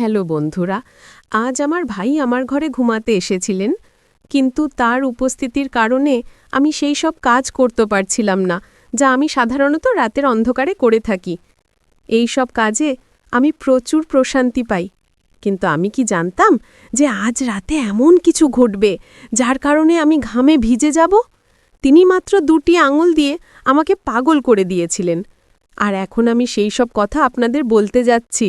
Hello বন্ধুরা, আজ আমার ভাই আমার ঘরে ঘুমাতে এসেছিলেন, কিন্তু তার উপস্থিতির কারণে আমি সেই সব কাজ করতে পারছিলাম না, যা আমি সাধারণত রাতের অন্ধকারে করে থাকি। এই সব কাজে আমি প্রচুর প্রশান্তি পাই, কিন্তু আমি কি জানতাম যে আজ রাতে এমন কিছু ঘটবে, যার কারণে আমি ঘামে ভিজে যাব? তিনি মাত্র দুটি আঙুল দিয়ে আমাকে পাগল করে দিয়েছিলেন। আর এখন আমি সেই সব কথা আপনাদের বলতে যাচ্ছি।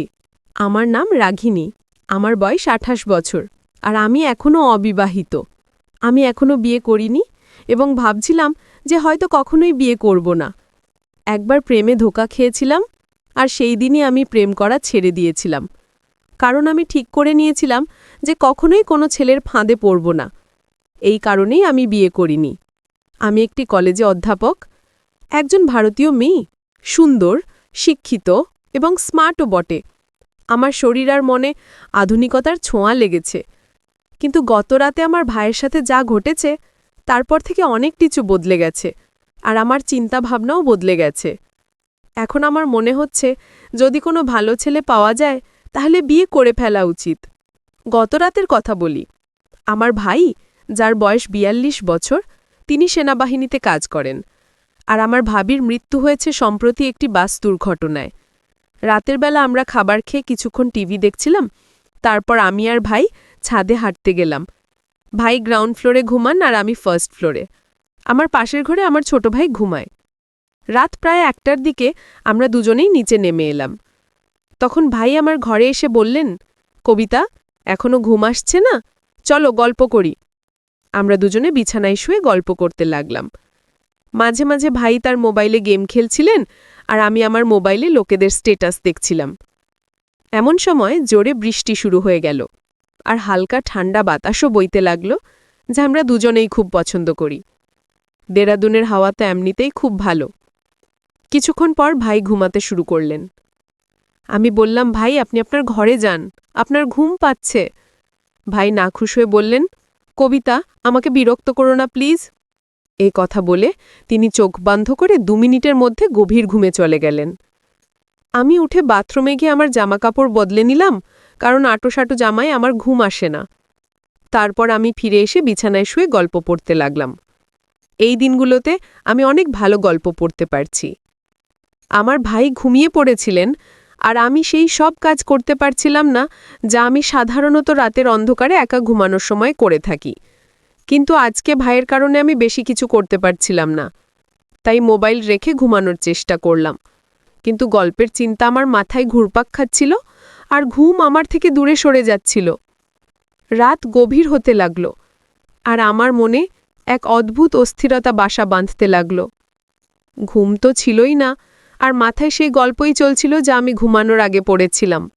আমার নাম রাঘিনী। আমার বয়স আঠাশ বছর, আর আমি এখনও অবিবাহিত। আমি এখনও বিয়ে করিনি এবং ভাবছিলাম যে হয়তো কখনোই বিয়ে করব না। একবার প্রেমে ধোকা খেয়েছিলাম, আর সেই দিনই আমি প্রেম করা ছেড়ে দিয়েছিলাম। কারণ আমি ঠিক করে নিয়েছিলাম যে কখনোই কোনো ছেলের ফাঁদে পড়ব না। এই কারণেই আমি বিয়ে করিনি। আমি একটি কলেজে অধ্যাপক, একজন ভারতীয় মেয়ে, সুন্দর, শিক্ষিত এবং স্মার্টও বটে। আমার শরীর আর মনে আধুনিকতার ছোঁয়া লেগেছে। কিন্তু গত রাতে আমার ভাইয়ের সাথে যা ঘটেছে, তারপর থেকে অনেক কিছু বদলে গেছে আর আমার চিন্তা ভাবনাও বদলে গেছে। এখন আমার মনে হচ্ছে, যদি কোনো ভালো ছেলে পাওয়া যায়, তাহলে বিয়ে করে ফেলা উচিত। গত রাতের কথা বলি। আমার ভাই, যার বয়স বিয়াল্লিশ বছর, তিনি সেনাবাহিনীতে কাজ করেন। আর আমার ভাবির মৃত্যু হয়েছে সম্প্রতি একটি বাস দুর্ঘটনায়। রাতের বেলা আমরা খাবার খেয়ে কিছুক্ষণ টিভি দেখছিলাম, তারপর আমি আর ভাই ছাদে হাঁটতে গেলাম। ভাই গ্রাউন্ড ফ্লোরে ঘুমান আর আমি ফার্স্ট ফ্লোরে। আমার পাশের ঘরে আমার ছোট ভাই ঘুমায়। রাত প্রায় একটার দিকে আমরা দুজনেই নিচে নেমে এলাম। তখন ভাই আমার ঘরে এসে বললেন, কবিতা, এখনও ঘুম আসছে না? চলো গল্প করি। আমরা দুজনে বিছানায় শুয়ে গল্প করতে লাগলাম। মাঝে মাঝে ভাই তার মোবাইলে গেম খেলছিলেন আর আমি আমার মোবাইলে লোকেদের স্টেটাস দেখছিলাম। এমন সময় জোরে বৃষ্টি শুরু হয়ে গেল, আর হালকা ঠান্ডা বাতাসও বইতে লাগল, যা আমরা দুজনেই খুব পছন্দ করি। দেরাদুনের হাওয়া তো এমনিতেই খুব ভালো। কিছুক্ষণ পর ভাই ঘুমাতে শুরু করলেন। আমি বললাম, ভাই, আপনি আপনার ঘরে যান, আপনার ঘুম পাচ্ছে। ভাই নাখুশ হয়ে বললেন, কবিতা, আমাকে বিরক্ত করো না, প্লিজ। এ কথা বলে তিনি চোখ বন্ধ করে দু মিনিটের মধ্যে গভীর ঘুমে চলে গেলেন। আমি উঠে বাথরুমে গিয়ে আমার জামাকাপড় বদলে নিলাম, কারণ আটোসাটো জামায় আমার ঘুম আসে না। তারপর আমি ফিরে এসে বিছানায় শুয়ে গল্প পড়তে লাগলাম। এই দিনগুলোতে আমি অনেক ভালো গল্প পড়তে পারছি। আমার ভাই ঘুমিয়ে পড়েছিলেন, আর আমি সেই সব কাজ করতে পারছিলাম না, যা আমি সাধারণত রাতের অন্ধকারে একা ঘুমানোর সময় করে থাকি। কিন্তু আজকে ভাইয়ের কারণে আমি বেশি কিছু করতে পারছিলাম না। তাই মোবাইল রেখে ঘুমানোর চেষ্টা করলাম। কিন্তু গল্পের চিন্তা আমার মাথায় ঘুরপাক খাচ্ছিল আর ঘুম আমার থেকে দূরে সরে যাচ্ছিল। রাত গভীর হতে লাগল আর আমার মনে এক অদ্ভুত অস্থিরতা বাসা বাঁধতে লাগল। ঘুম তো ছিলই না আর মাথায় সেই গল্পই চলছিল যা আমি ঘুমানোর আগে পড়েছিলাম।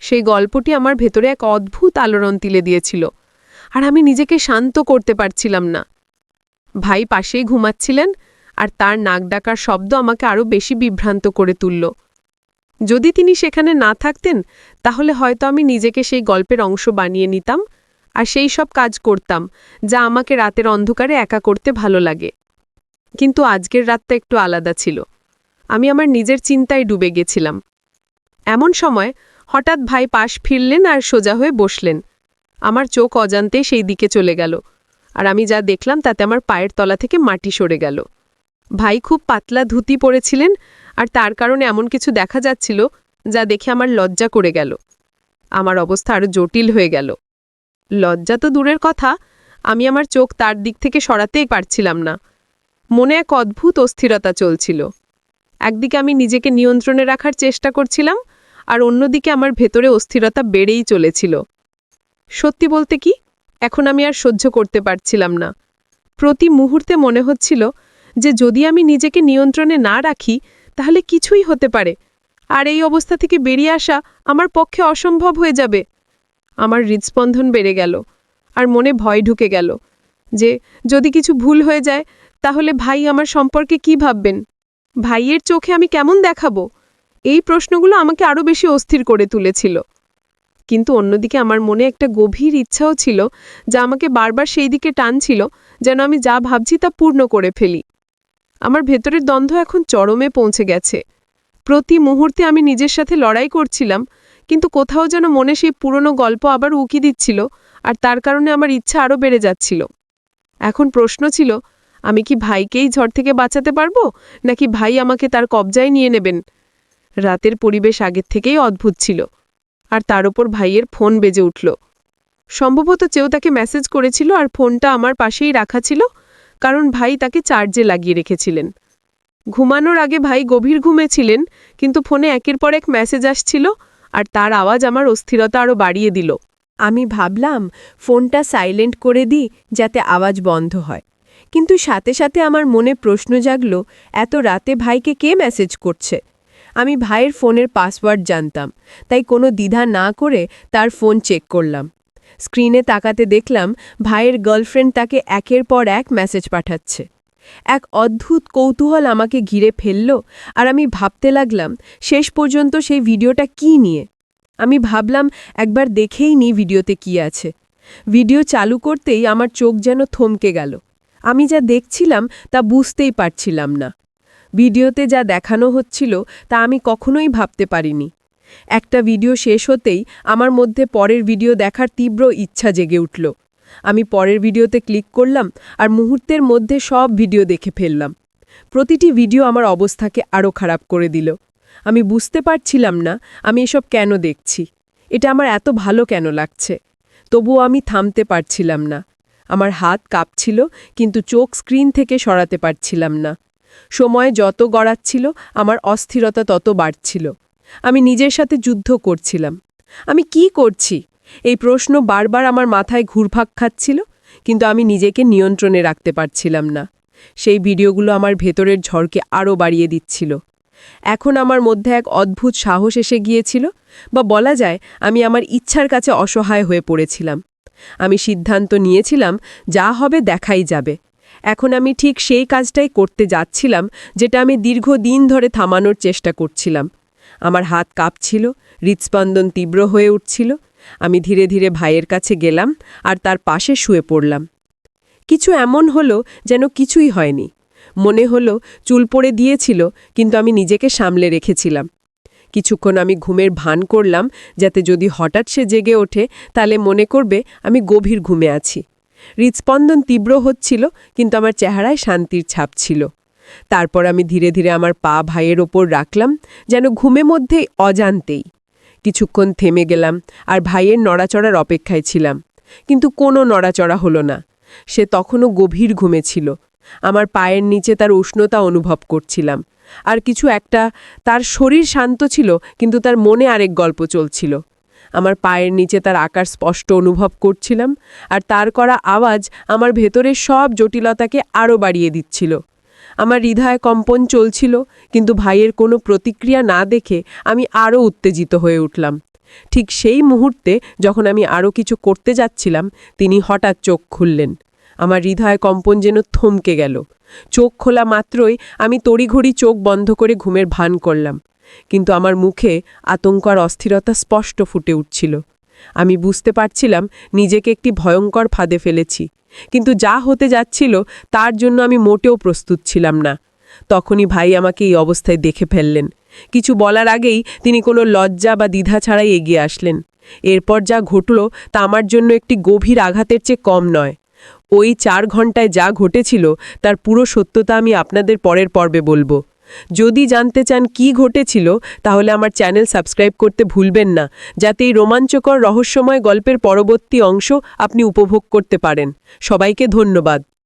সেই গল্পটি আমার ভেতরে এক অদ্ভুত আলোড়ন তিলে দিয়েছিল। আর আমি নিজেকে শান্ত করতে পারছিলাম না। ভাই পাশেই ঘুমাচ্ছিলেন আর তার নাক ডাকার শব্দ আমাকে আরও বেশি বিভ্রান্ত করে তুলল। যদি তিনি সেখানে না থাকতেন, তাহলে হয়তো আমি নিজেকে সেই গল্পের অংশ বানিয়ে নিতাম আর সেই সব কাজ করতাম যা আমাকে রাতের অন্ধকারে একা করতে ভালো লাগে। কিন্তু আজকের রাতটা একটু আলাদা ছিল। আমি আমার নিজের চিন্তায় ডুবে গেছিলাম। এমন সময় হঠাৎ ভাই পাশ ফিরলেন আর সোজা হয়ে বসলেন। আমার চোখ অজান্তে সেই দিকে চলে গেল, আর আমি যা দেখলাম তাতে আমার পায়ের তলা থেকে মাটি সরে গেল। ভাই খুব পাতলা ধুতি পরেছিলেন, আর তার কারণে এমন কিছু দেখা যাচ্ছিল যা দেখে আমার লজ্জা করে গেল। আমার অবস্থা আরও জটিল হয়ে গেল। লজ্জা তো দূরের কথা, আমি আমার চোখ তার দিক থেকে সরাতেই পারছিলাম না। মনে এক অদ্ভুত অস্থিরতা চলছিল। একদিকে আমি নিজেকে নিয়ন্ত্রণে রাখার চেষ্টা করছিলাম, আর অন্যদিকে আমার ভেতরে অস্থিরতা বেড়েই চলেছিল। সত্যি বলতে কি, এখন আমি আর সহ্য করতে পারছিলাম না। প্রতি মুহূর্তে মনে হচ্ছিল যে যদি আমি নিজেকে নিয়ন্ত্রণে না রাখি, তাহলে কিছুই হতে পারে। আর এই অবস্থা থেকে বেরিয়ে আসা আমার পক্ষে অসম্ভব হয়ে যাবে। আমার হৃদস্পন্দন বেড়ে গেল আর মনে ভয় ঢুকে গেল যে যদি কিছু ভুল হয়ে যায়, তাহলে ভাই আমার সম্পর্কে কি ভাববেন? ভাইয়ের চোখে আমি কেমন দেখাবো? এই প্রশ্নগুলো আমাকে আরও বেশি অস্থির করে তুলেছিল। কিন্তু অন্যদিকে আমার মনে একটা গভীর ইচ্ছাও ছিল যা আমাকে বারবার সেই দিকে টানছিল, যেন আমি যা ভাবছি তা পূর্ণ করে ফেলি। আমার ভেতরের দ্বন্দ্ব এখন চরমে পৌঁছে গেছে। প্রতি মুহূর্তে আমি নিজের সাথে লড়াই করছিলাম, কিন্তু কোথাও যেন মনে সেই পুরনো গল্প আবার উকি দিচ্ছিল আর তার কারণে আমার ইচ্ছা আরও বেড়ে যাচ্ছিল। এখন প্রশ্ন ছিল, আমি কি ভাইকেই ঝড় থেকে বাঁচাতে পারব, নাকি ভাই আমাকে তার কবজায় নিয়ে নেবেন? রাতের পরিবেশ আগের থেকেই অদ্ভুত ছিল। আর তার ওপর ভাইয়ের ফোন বেজে উঠল। সম্ভবত চেয়েও তাকে মেসেজ করেছিল আর ফোনটা আমার পাশেই রাখা ছিল, কারণ ভাই তাকে চার্জে লাগিয়ে রেখেছিলেন। ঘুমানোর আগে ভাই গভীর ঘুমে ছিলেন, কিন্তু ফোনে একের পর এক মেসেজ আসছিল আর তার আওয়াজ আমার অস্থিরতা আরও বাড়িয়ে দিল। আমি ভাবলাম, ফোনটা সাইলেন্ট করে দিই যাতে আওয়াজ বন্ধ হয়। কিন্তু সাথে সাথে আমার মনে প্রশ্ন জাগল, এত রাতে ভাইকে কে মেসেজ করছে? আমি ভাইয়ের ফোনের পাসওয়ার্ড জানতাম, তাই কোনো দ্বিধা না করে তার ফোন চেক করলাম। স্ক্রিনে তাকাতে দেখলাম ভাইয়ের গার্লফ্রেন্ড তাকে একের পর এক মেসেজ পাঠাচ্ছে। এক অদ্ভুত কৌতূহল আমাকে ঘিরে ফেলল আর আমি ভাবতে লাগলাম, শেষ পর্যন্ত সেই ভিডিওটা কি নিয়ে? আমি ভাবলাম, একবার দেখেই নি ভিডিওতে কি আছে। ভিডিও চালু করতেই আমার চোখ যেন থমকে গেল। আমি যা দেখছিলাম তা বুঝতেই পারছিলাম না। ভিডিওতে যা দেখানো হচ্ছিল তা আমি কখনোই ভাবতে পারিনি। একটা ভিডিও শেষ হতেই আমার মধ্যে পরের ভিডিও দেখার তীব্র ইচ্ছা জেগে উঠল। আমি পরের ভিডিওতে ক্লিক করলাম আর মুহূর্তের মধ্যে সব ভিডিও দেখে ফেললাম। প্রতিটি ভিডিও আমার অবস্থাকে আরও খারাপ করে দিল। আমি বুঝতে পারছিলাম না আমি এসব কেন দেখছি। এটা আমার এত ভালো কেন লাগছে? তবুও আমি থামতে পারছিলাম না। আমার হাত কাঁপছিল, কিন্তু চোখ স্ক্রিন থেকে সরাতে পারছিলাম না। সময় যত গড়াচ্ছিল, আমার অস্থিরতা তত বাড়ছিল। আমি নিজের সাথে যুদ্ধ করছিলাম। আমি কি করছি? এই প্রশ্ন বারবার আমার মাথায় ঘুরভাগ খাচ্ছিল, কিন্তু আমি নিজেকে নিয়ন্ত্রণে রাখতে পারছিলাম না। সেই ভিডিওগুলো আমার ভেতরের ঝড়কে আরও বাড়িয়ে দিচ্ছিল। এখন আমার মধ্যে এক অদ্ভুত সাহস এসে গিয়েছিল, বা বলা যায় আমি আমার ইচ্ছার কাছে অসহায় হয়ে পড়েছিলাম। আমি সিদ্ধান্ত নিয়েছিলাম, যা হবে দেখাই যাবে। এখন আমি ঠিক সেই কাজটাই করতে যাচ্ছিলাম, যেটা আমি দীর্ঘদিন ধরে থামানোর চেষ্টা করছিলাম। আমার হাত কাঁপছিল, হৃৎস্পন্দন তীব্র হয়ে উঠছিল। আমি ধীরে ধীরে ভাইয়ের কাছে গেলাম আর তার পাশে শুয়ে পড়লাম। কিছু এমন হলো যেন কিছুই হয়নি। মনে হলো চুল পড়ে দিয়েছিল, কিন্তু আমি নিজেকে সামলে রেখেছিলাম। কিছুক্ষণ আমি ঘুমের ভান করলাম, যাতে যদি হঠাৎ সে জেগে ওঠে, তাহলে মনে করবে আমি গভীর ঘুমে আছি। হৃৎস্পন্দন তীব্র হচ্ছিল, কিন্তু আমার চেহারায় শান্তির ছাপ ছিল। তারপর আমি ধীরে ধীরে আমার পা ভাইয়ের ওপর রাখলাম, যেন ঘুমে মধ্যেই অজান্তেই। কিছুক্ষণ থেমে গেলাম আর ভাইয়ের নড়াচড়ার অপেক্ষায় ছিলাম। কিন্তু কোনো নড়াচড়া হলো না। সে তখনও গভীর ঘুমে ছিল। আমার পায়ের নিচে তার উষ্ণতা অনুভব করছিলাম। আর কিছু একটা, তার শরীর শান্ত ছিল, কিন্তু তার মনে আরেক গল্প চলছিল। আমার পায়ের নিচে তার আকার স্পষ্ট অনুভব করছিলাম আর তার করা আওয়াজ আমার ভেতরের সব জটিলতাকে আরও বাড়িয়ে দিচ্ছিল। আমার হৃদয় কম্পন চলছিল, কিন্তু ভাইয়ের কোনো প্রতিক্রিয়া না দেখে আমি আরও উত্তেজিত হয়ে উঠলাম। ঠিক সেই মুহূর্তে যখন আমি আরও কিছু করতে যাচ্ছিলাম, তিনি হঠাৎ চোখ খুললেন। আমার হৃদয় কম্পন যেন থমকে গেল। চোখ খোলা মাত্রই আমি তড়িঘড়ি চোখ বন্ধ করে ঘুমের ভান করলাম। কিন্তু আমার মুখে আতঙ্ক আর অস্থিরতা স্পষ্ট ফুটে উঠছিল। আমি বুঝতে পারছিলাম নিজেকে একটি ভয়ঙ্কর ফাঁদে ফেলেছি, কিন্তু যা হতে যাচ্ছিল তার জন্য আমি মোটেও প্রস্তুত ছিলাম না। তখনই ভাই আমাকে এই অবস্থায় দেখে ফেললেন। কিছু বলার আগেই তিনি কোনো লজ্জা বা দ্বিধা ছাড়াই এগিয়ে আসলেন। এরপর যা ঘটল তা আমার জন্য একটি গভীর আঘাতের চেয়ে কম নয়। ওই চার ঘন্টায় যা ঘটেছিল তার পুরো সত্যতা আমি আপনাদের পরের পর্বে বলব। যদি জানতে চান কি ঘটেছিল, তাহলে আমার চ্যানেল সাবস্ক্রাইব করতে ভুলবেন না, যাতে এই রোমাঞ্চকর রহস্যময় গল্পের পরবর্তী অংশ আপনি উপভোগ করতে পারেন। সবাইকে ধন্যবাদ।